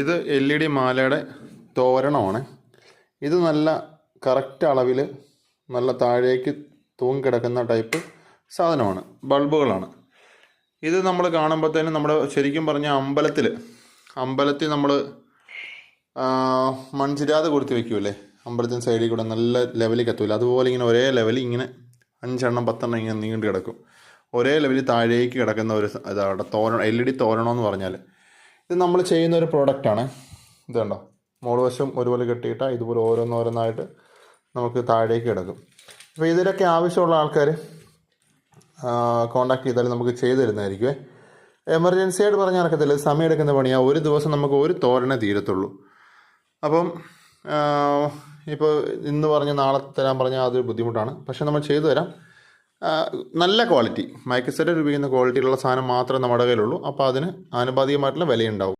ഇത് L E D മാലയുടെ തോരണമാണ്. ഇത് നല്ല കറക്റ്റ് അളവിൽ നല്ല താഴേക്ക് തൂങ്ങിക്കിടക്കുന്ന ടൈപ്പ് സാധനമാണ്. ബൾബുകളാണ്. ഇത് നമ്മൾ കാണുമ്പോഴത്തേനും നമ്മുടെ ശരിക്കും പറഞ്ഞ അമ്പലത്തിൽ അമ്പലത്തിൽ നമ്മൾ മൺചിരാതെ കൊടുത്ത് വെക്കുമല്ലേ അമ്പലത്തിന്റെ സൈഡിൽ കൂടെ നല്ല ലെവലിൽ കത്തൂല അതുപോലെ ഇങ്ങനെ ഒരേ ലെവലിൽ ഇങ്ങനെ അഞ്ചെണ്ണം പത്തെണ്ണം ഇങ്ങനെ നീണ്ടു കിടക്കും. ഒരേ ലെവലിൽ താഴേക്ക് കിടക്കുന്ന ഒരു ഇതാണ് തോരണം എൽ ഇ ഡി തോരണമെന്ന് പറഞ്ഞാൽ ഇത് നമ്മൾ ചെയ്യുന്ന ഒരു പ്രോഡക്റ്റാണ് ഇത് കണ്ടോ? മോൾ വശം ഒരുപോലെ കെട്ടിയിട്ടാൽ ഇതുപോലെ ഓരോന്നോരോന്നായിട്ട് നമുക്ക് താഴേക്ക് കിടക്കും. അപ്പോൾ ഇതിലൊക്കെ ആവശ്യമുള്ള ആൾക്കാർ കോണ്ടാക്ട് ചെയ്താൽ നമുക്ക് ചെയ്തു തരുന്നതായിരിക്കുമേ എമർജൻസി ആയിട്ട് പറഞ്ഞാൽ നടക്കത്തില്ല. സമയമെടുക്കുന്ന പണിയാണ് ഒരു ദിവസം നമുക്ക് ഒരു തോരനെ തീരത്തുള്ളൂ. അപ്പം ഇപ്പോൾ ഇന്ന് പറഞ്ഞ് നാളെ തരാൻ പറഞ്ഞാൽ അതൊരു ബുദ്ധിമുട്ടാണ്. പക്ഷേ നമ്മൾ ചെയ്തു തരാം. നല്ല ക്വാളിറ്റി. മൈക്കസെറ്റ് രൂപീകരിക്കുന്ന ക്വാളിറ്റിയിലുള്ള സാധനം മാത്രമേ നമ്മുടെ കയ്യിലുള്ളൂ. അപ്പോൾ അതിന് ആനുപാതികമായിട്ടുള്ള വിലയുണ്ടാവും.